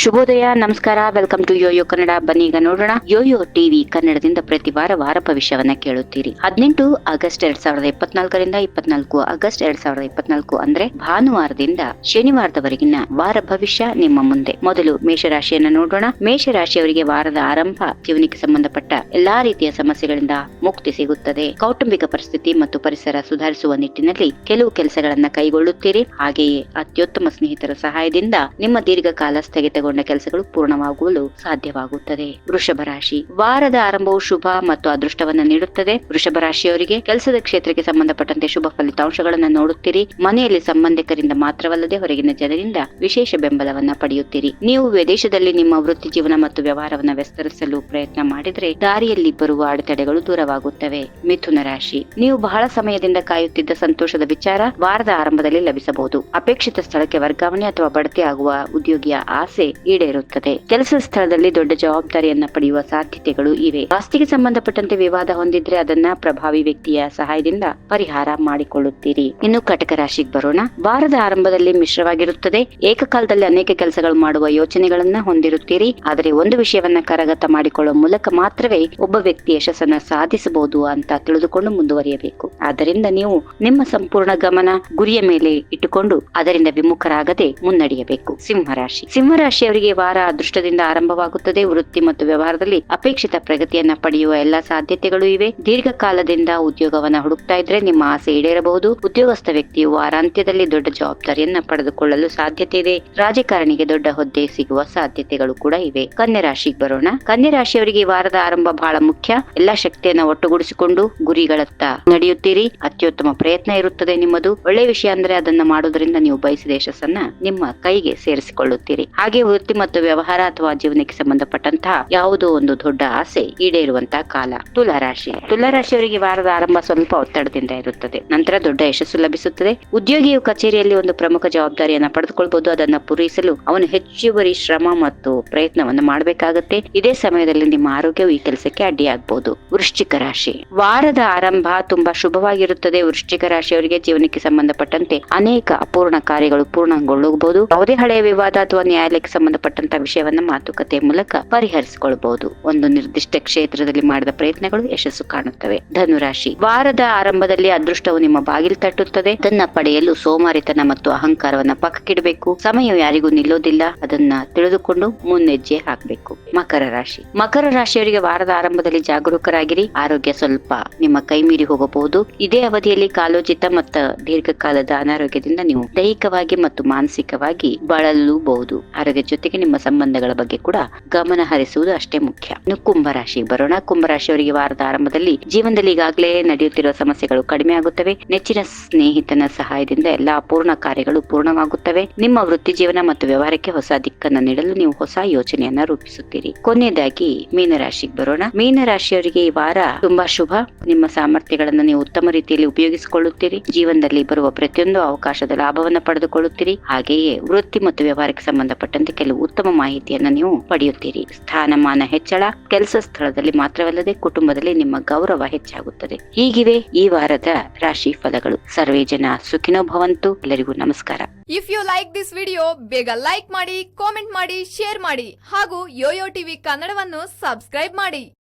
ಶುಭೋದಯ, ನಮಸ್ಕಾರ. Welcome to Yoyo Kannada ಬನ್ನಿ ಈಗ ನೋಡೋಣ. ಯೋಯೋ ಟಿವಿ ಕನ್ನಡದಿಂದ ಪ್ರತಿ ವಾರ ವಾರ ಭವಿಷ್ಯವನ್ನ ಕೇಳುತ್ತೀರಿ. ಹದಿನೆಂಟು ಆಗಸ್ಟ್ ಎರಡ್ ಸಾವಿರದ ಇಪ್ಪತ್ನಾಲ್ಕರಿಂದ ಇಪ್ಪತ್ನಾಲ್ಕು ಆಗಸ್ಟ್ ಎರಡ್ ಸಾವಿರದ ಇಪ್ಪತ್ನಾಲ್ಕು ಅಂದ್ರೆ ಭಾನುವಾರದಿಂದ ಶನಿವಾರದವರೆಗಿನ ವಾರ ಭವಿಷ್ಯ ನಿಮ್ಮ ಮುಂದೆ. ಮೊದಲು ಮೇಷರಾಶಿಯನ್ನ ನೋಡೋಣ. ಮೇಷರಾಶಿಯವರಿಗೆ ವಾರದ ಆರಂಭ ಜೀವನಕ್ಕೆ ಸಂಬಂಧಪಟ್ಟ ಎಲ್ಲಾ ರೀತಿಯ ಸಮಸ್ಯೆಗಳಿಂದ ಮುಕ್ತಿ ಸಿಗುತ್ತದೆ. ಕೌಟುಂಬಿಕ ಪರಿಸ್ಥಿತಿ ಮತ್ತು ಪರಿಸರ ಸುಧಾರಿಸುವ ನಿಟ್ಟಿನಲ್ಲಿ ಕೆಲವು ಕೆಲಸಗಳನ್ನ ಕೈಗೊಳ್ಳುತ್ತೀರಿ. ಹಾಗೆಯೇ ಅತ್ಯುತ್ತಮ ಸ್ನೇಹಿತರ ಸಹಾಯದಿಂದ ನಿಮ್ಮ ದೀರ್ಘಕಾಲ ಸ್ಥಗಿತಗೊಂಡ ಕೆಲಸಗಳು ಪೂರ್ಣವಾಗಲು ಸಾಧ್ಯವಾಗುತ್ತದೆ. ವೃಷಭ ರಾಶಿ. ವಾರದ ಆರಂಭವು ಶುಭ ಮತ್ತು ಅದೃಷ್ಟವನ್ನು ನೀಡುತ್ತದೆ. ವೃಷಭ ರಾಶಿಯವರಿಗೆ ಕೆಲಸದ ಕ್ಷೇತ್ರಕ್ಕೆ ಸಂಬಂಧಪಟ್ಟಂತೆ ಶುಭ ಫಲಿತಾಂಶಗಳನ್ನು ನೋಡುತ್ತೀರಿ. ಮನೆಯಲ್ಲಿ ಸಂಬಂಧಿಕರಿಂದ ಮಾತ್ರವಲ್ಲದೆ ಹೊರಗಿನ ಜನರಿಂದ ವಿಶೇಷ ಬೆಂಬಲವನ್ನ ಪಡೆಯುತ್ತೀರಿ. ನೀವು ವಿದೇಶದಲ್ಲಿ ನಿಮ್ಮ ವೃತ್ತಿ ಜೀವನ ಮತ್ತು ವ್ಯವಹಾರವನ್ನು ವಿಸ್ತರಿಸಲು ಪ್ರಯತ್ನ ಮಾಡಿದರೆ ದಾರಿಯಲ್ಲಿ ಬರುವ ಅಡೆತಡೆಗಳು ದೂರವಾಗುತ್ತವೆ. ಮಿಥುನ ರಾಶಿ. ನೀವು ಬಹಳ ಸಮಯದಿಂದ ಕಾಯುತ್ತಿದ್ದ ಸಂತೋಷದ ವಿಚಾರ ವಾರದ ಆರಂಭದಲ್ಲಿ ಲಭಿಸಬಹುದು. ಅಪೇಕ್ಷಿತ ಸ್ಥಳಕ್ಕೆ ವರ್ಗಾವಣೆ ಅಥವಾ ಬಡ್ತಿ ಆಗುವ ಉದ್ಯೋಗಿಯ ಆಸೆ ಈಡೇರುತ್ತದೆ. ಕೆಲಸ ಸ್ಥಳದಲ್ಲಿ ದೊಡ್ಡ ಜವಾಬ್ದಾರಿಯನ್ನ ಪಡೆಯುವ ಸಾಧ್ಯತೆಗಳು ಇವೆ. ಆಸ್ತಿಗೆ ಸಂಬಂಧಪಟ್ಟಂತೆ ವಿವಾದ ಹೊಂದಿದ್ರೆ ಅದನ್ನ ಪ್ರಭಾವಿ ವ್ಯಕ್ತಿಯ ಸಹಾಯದಿಂದ ಪರಿಹಾರ ಮಾಡಿಕೊಳ್ಳುತ್ತೀರಿ. ಇನ್ನು ಕಟಕ ರಾಶಿಗೆ ಬರೋಣ. ವಾರದ ಆರಂಭದಲ್ಲಿ ಮಿಶ್ರವಾಗಿರುತ್ತದೆ. ಏಕಕಾಲದಲ್ಲಿ ಅನೇಕ ಕೆಲಸಗಳು ಮಾಡುವ ಯೋಚನೆಗಳನ್ನ ಹೊಂದಿರುತ್ತೀರಿ. ಆದರೆ ಒಂದು ವಿಷಯವನ್ನ ಕರಗತ ಮಾಡಿಕೊಳ್ಳುವ ಮೂಲಕ ಮಾತ್ರವೇ ಒಬ್ಬ ವ್ಯಕ್ತಿ ಯಶಸ್ಸನ್ನ ಸಾಧಿಸಬಹುದು ಅಂತ ತಿಳಿದುಕೊಂಡು ಮುಂದುವರಿಯಬೇಕು. ಆದ್ದರಿಂದ ನೀವು ನಿಮ್ಮ ಸಂಪೂರ್ಣ ಗಮನ ಗುರಿಯ ಮೇಲೆ ಇಟ್ಟುಕೊಂಡು ಅದರಿಂದ ವಿಮುಖರಾಗದೆ ಮುನ್ನಡೆಯಬೇಕು. ಸಿಂಹರಾಶಿ. ಸಿಂಹರಾಶಿ ಸಿಂಹರಾಶಿಯವರಿಗೆ ವಾರ ಅದೃಷ್ಟದಿಂದ ಆರಂಭವಾಗುತ್ತದೆ. ವೃತ್ತಿ ಮತ್ತು ವ್ಯವಹಾರದಲ್ಲಿ ಅಪೇಕ್ಷಿತ ಪ್ರಗತಿಯನ್ನ ಪಡೆಯುವ ಎಲ್ಲಾ ಸಾಧ್ಯತೆಗಳು ಇವೆ. ದೀರ್ಘಕಾಲದಿಂದ ಉದ್ಯೋಗವನ್ನ ಹುಡುಕ್ತಾ ಇದ್ರೆ ನಿಮ್ಮ ಆಸೆ ಈಡೇರಬಹುದು. ಉದ್ಯೋಗಸ್ಥ ವ್ಯಕ್ತಿಯು ವಾರಾಂತ್ಯದಲ್ಲಿ ದೊಡ್ಡ ಜವಾಬ್ದಾರಿಯನ್ನ ಪಡೆದುಕೊಳ್ಳಲು ಸಾಧ್ಯತೆ ಇದೆ. ರಾಜಕಾರಣಿಗೆ ದೊಡ್ಡ ಹುದ್ದೆ ಸಿಗುವ ಸಾಧ್ಯತೆಗಳು ಕೂಡ ಇವೆ. ಕನ್ಯಾ ರಾಶಿಗೆ ಬರೋಣ. ಕನ್ಯಾ ರಾಶಿಯವರಿಗೆ ವಾರದ ಆರಂಭ ಬಹಳ ಮುಖ್ಯ. ಎಲ್ಲಾ ಶಕ್ತಿಯನ್ನ ಒಟ್ಟುಗೂಡಿಸಿಕೊಂಡು ಗುರಿಗಳತ್ತ ನಡೆಯುತ್ತೀರಿ. ಅತ್ಯುತ್ತಮ ಪ್ರಯತ್ನ ಇರುತ್ತದೆ ನಿಮ್ಮದು. ಒಳ್ಳೆ ವಿಷಯ ಅಂದ್ರೆ ಅದನ್ನ ಮಾಡೋದ್ರಿಂದ ನೀವು ಬಯಸಿದ ಯಶಸ್ಸನ್ನ ನಿಮ್ಮ ಕೈಗೆ ಸೇರಿಸಿಕೊಳ್ಳುತ್ತೀರಿ. ಹಾಗೆ ವೃತ್ತಿ ಮತ್ತು ವ್ಯವಹಾರ ಅಥವಾ ಜೀವನಕ್ಕೆ ಸಂಬಂಧಪಟ್ಟಂತಹ ಯಾವುದೋ ಒಂದು ದೊಡ್ಡ ಆಸೆ ಈಡೇರುವಂತಹ ಕಾಲ. ತುಲಾರಾಶಿ ರಾಶಿ. ತುಲಾ ರಾಶಿಯವರಿಗೆ ವಾರದ ಆರಂಭ ಸ್ವಲ್ಪ ಒತ್ತಡದಿಂದ ಇರುತ್ತದೆ. ನಂತರ ದೊಡ್ಡ ಯಶಸ್ಸು ಲಭಿಸುತ್ತದೆ. ಉದ್ಯೋಗಿಯು ಕಚೇರಿಯಲ್ಲಿ ಒಂದು ಪ್ರಮುಖ ಜವಾಬ್ದಾರಿಯನ್ನು ಪಡೆದುಕೊಳ್ಬಹುದು ಅದನ್ನ ಪೂರೈಸಲು ಅವನು ಹೆಚ್ಚುವರಿ ಶ್ರಮ ಮತ್ತು ಪ್ರಯತ್ನವನ್ನು ಮಾಡಬೇಕಾಗತ್ತೆ. ಇದೇ ಸಮಯದಲ್ಲಿ ನಿಮ್ಮ ಆರೋಗ್ಯವು ಈ ಕೆಲಸಕ್ಕೆ ಅಡ್ಡಿಯಾಗಬಹುದು ವೃಶ್ಚಿಕ ರಾಶಿ. ವಾರದ ಆರಂಭ ತುಂಬಾ ಶುಭವಾಗಿರುತ್ತದೆ. ವೃಶ್ಚಿಕ ರಾಶಿಯವರಿಗೆ ಜೀವನಕ್ಕೆ ಸಂಬಂಧಪಟ್ಟಂತೆ ಅನೇಕ ಅಪೂರ್ಣ ಕಾರ್ಯಗಳು ಪೂರ್ಣಗೊಳ್ಳಬಹುದು. ಯಾವುದೇ ಹಳೆಯ ವಿವಾದ ಅಥವಾ ನ್ಯಾಯಾಲಯಕ್ಕೆ ಸಂಬಂಧಪಟ್ಟಂತ ವಿಷಯವನ್ನ ಮಾತುಕತೆ ಮೂಲಕ ಪರಿಹರಿಸಿಕೊಳ್ಳಬಹುದು ಒಂದು ನಿರ್ದಿಷ್ಟ ಕ್ಷೇತ್ರದಲ್ಲಿ ಮಾಡಿದ ಪ್ರಯತ್ನಗಳು ಯಶಸ್ಸು ಕಾಣುತ್ತವೆ. ಧನುರಾಶಿ. ವಾರದ ಆರಂಭದಲ್ಲಿ ಅದೃಷ್ಟವು ನಿಮ್ಮ ಬಾಗಿಲು ತಟ್ಟುತ್ತದೆ. ಅದನ್ನ ಪಡೆಯಲು ಸೋಮಾರಿತನ ಮತ್ತು ಅಹಂಕಾರವನ್ನ ಪಕ್ಕಕ್ಕಿಡಬೇಕು. ಸಮಯ ಯಾರಿಗೂ ನಿಲ್ಲೋದಿಲ್ಲ. ಅದನ್ನ ತಿಳಿದುಕೊಂಡು ಮುನ್ನೆಜ್ಜೆ ಹಾಕಬೇಕು. ಮಕರ ರಾಶಿ. ಮಕರ ರಾಶಿಯವರಿಗೆ ವಾರದ ಆರಂಭದಲ್ಲಿ ಜಾಗರೂಕರಾಗಿರಿ. ಆರೋಗ್ಯ ಸ್ವಲ್ಪ ನಿಮ್ಮ ಕೈ ಮೀರಿ ಹೋಗಬಹುದು. ಇದೇ ಅವಧಿಯಲ್ಲಿ ಕಾಲೋಚಿತ ಮತ್ತು ದೀರ್ಘಕಾಲದ ಅನಾರೋಗ್ಯದಿಂದ ನೀವು ದೈಹಿಕವಾಗಿ ಮತ್ತು ಮಾನಸಿಕವಾಗಿ ಬಳಲಬಹುದು. ಆರೋಗ್ಯ ಜೊತೆಗೆ ನಿಮ್ಮ ಸಂಬಂಧಗಳ ಬಗ್ಗೆ ಕೂಡ ಗಮನ ಹರಿಸುವುದು ಅಷ್ಟೇ ಮುಖ್ಯ. ಇನ್ನು ಕುಂಭರಾಶಿ ಬರೋಣ ಕುಂಭರಾಶಿಯವರಿಗೆ ವಾರದ ಆರಂಭದಲ್ಲಿ ಜೀವನದಲ್ಲಿ ಈಗಾಗಲೇ ನಡೆಯುತ್ತಿರುವ ಸಮಸ್ಯೆಗಳು ಕಡಿಮೆ ಆಗುತ್ತವೆ. ನೆಚ್ಚಿನ ಸ್ನೇಹಿತನ ಸಹಾಯದಿಂದ ಎಲ್ಲಾ ಅಪೂರ್ಣ ಕಾರ್ಯಗಳು ಪೂರ್ಣವಾಗುತ್ತವೆ. ನಿಮ್ಮ ವೃತ್ತಿ ಜೀವನ ಮತ್ತು ವ್ಯವಹಾರಕ್ಕೆ ಹೊಸ ದಿಕ್ಕನ್ನು ನೀಡಲು ನೀವು ಹೊಸ ಯೋಚನೆಯನ್ನ ರೂಪಿಸುತ್ತೀರಿ. ಕೊನೆಯದಾಗಿ ಮೀನರಾಶಿಗೆ ಬರೋಣ. ಮೀನರಾಶಿಯವರಿಗೆ ಈ ವಾರ ತುಂಬಾ ಶುಭ. ನಿಮ್ಮ ಸಾಮರ್ಥ್ಯಗಳನ್ನು ನೀವು ಉತ್ತಮ ರೀತಿಯಲ್ಲಿ ಉಪಯೋಗಿಸಿಕೊಳ್ಳುತ್ತೀರಿ. ಜೀವನದಲ್ಲಿ ಬರುವ ಪ್ರತಿಯೊಂದು ಅವಕಾಶದ ಲಾಭವನ್ನು ಪಡೆದುಕೊಳ್ಳುತ್ತೀರಿ. ಹಾಗೆಯೇ ವೃತ್ತಿ ಮತ್ತು ವ್ಯವಹಾರಕ್ಕೆ ಸಂಬಂಧಪಟ್ಟಂತೆ ಕೆಲವು ಉತ್ತಮ ಮಾಹಿತಿಯನ್ನ ನೀವು ಪಡೆಯುತ್ತೀರಿ. ಸ್ಥಾನಮಾನ ಹೆಚ್ಚಳ ಕೆಲಸ ಸ್ಥಳದಲ್ಲಿ ಮಾತ್ರವಲ್ಲದೆ ಕುಟುಂಬದಲ್ಲಿ ನಿಮ್ಮ ಗೌರವ ಹೆಚ್ಚಾಗುತ್ತದೆ. ಹೀಗಿವೆ ಈ ವಾರದ ರಾಶಿ ಫಲಗಳು. ಸರ್ವೇ ಜನ ಸುಖಿನೋ ಭವಂತು. ಎಲ್ಲರಿಗೂ ನಮಸ್ಕಾರ. If you like this video ಬೇಗ ಲೈಕ್ ಮಾಡಿ ಕಾಮೆಂಟ್ ಮಾಡಿ ಶೇರ್ ಮಾಡಿ ಹಾಗೂ ಯೋಯೋ ಟಿವಿ ಕನ್ನಡವನ್ನು ಸಬ್ಸ್ಕ್ರೈಬ್ ಮಾಡಿ.